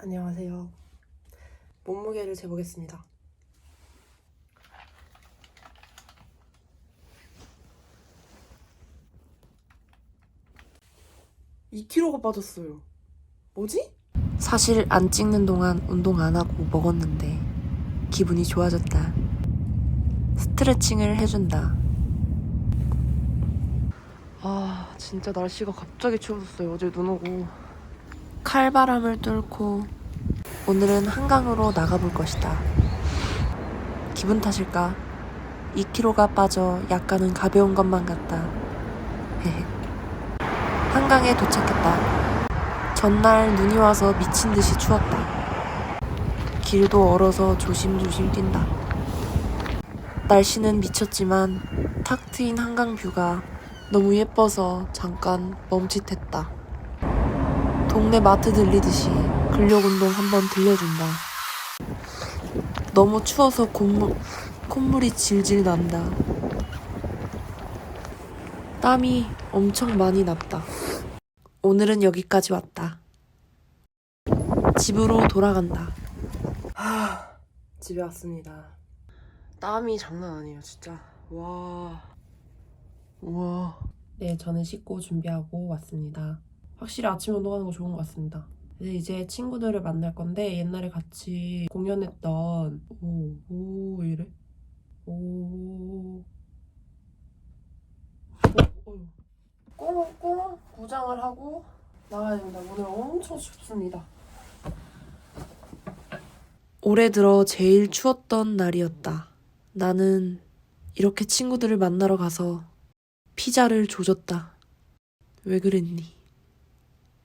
안녕하세요. 몸무게를 재보겠습니다. 2kg가 빠졌어요. 뭐지? 사실 안 찍는 동안 운동 안 하고 먹었는데 기분이 좋아졌다. 스트레칭을 해준다. 아, 진짜 날씨가 갑자기 추워졌어요. 어제 눈 오고. 칼바람을 뚫고 오늘은 한강으로 나가볼 것이다. 기분 탓일까? 2kg가 빠져 약간은 가벼운 것만 같다. 한강에 도착했다. 전날 눈이 와서 미친 듯이 추웠다. 길도 얼어서 조심조심 뛴다. 날씨는 미쳤지만 탁 트인 한강 뷰가 너무 예뻐서 잠깐 멈칫했다. 동네 마트 들리듯이 근력 운동 한번 들려준다. 너무 추워서 콧물, 콧물이 질질 난다. 땀이 엄청 많이 났다. 오늘은 여기까지 왔다. 집으로 돌아간다. 하, 집에 왔습니다. 땀이 장난 아니에요, 진짜. 와. 우와. 네, 저는 씻고 준비하고 왔습니다. 확실히 아침 운동하는 거 좋은 것 같습니다. 네, 이제 친구들을 만날 건데 옛날에 같이 공연했던 오, 오, 왜 이래? 오. 어, 어휴. 꼬먹고 구장을 하고 나가야 됩니다. 오늘 엄청 춥습니다. 올해 들어 제일 추웠던 날이었다. 나는 이렇게 친구들을 만나러 가서 피자를 조졌다. 왜 그랬니?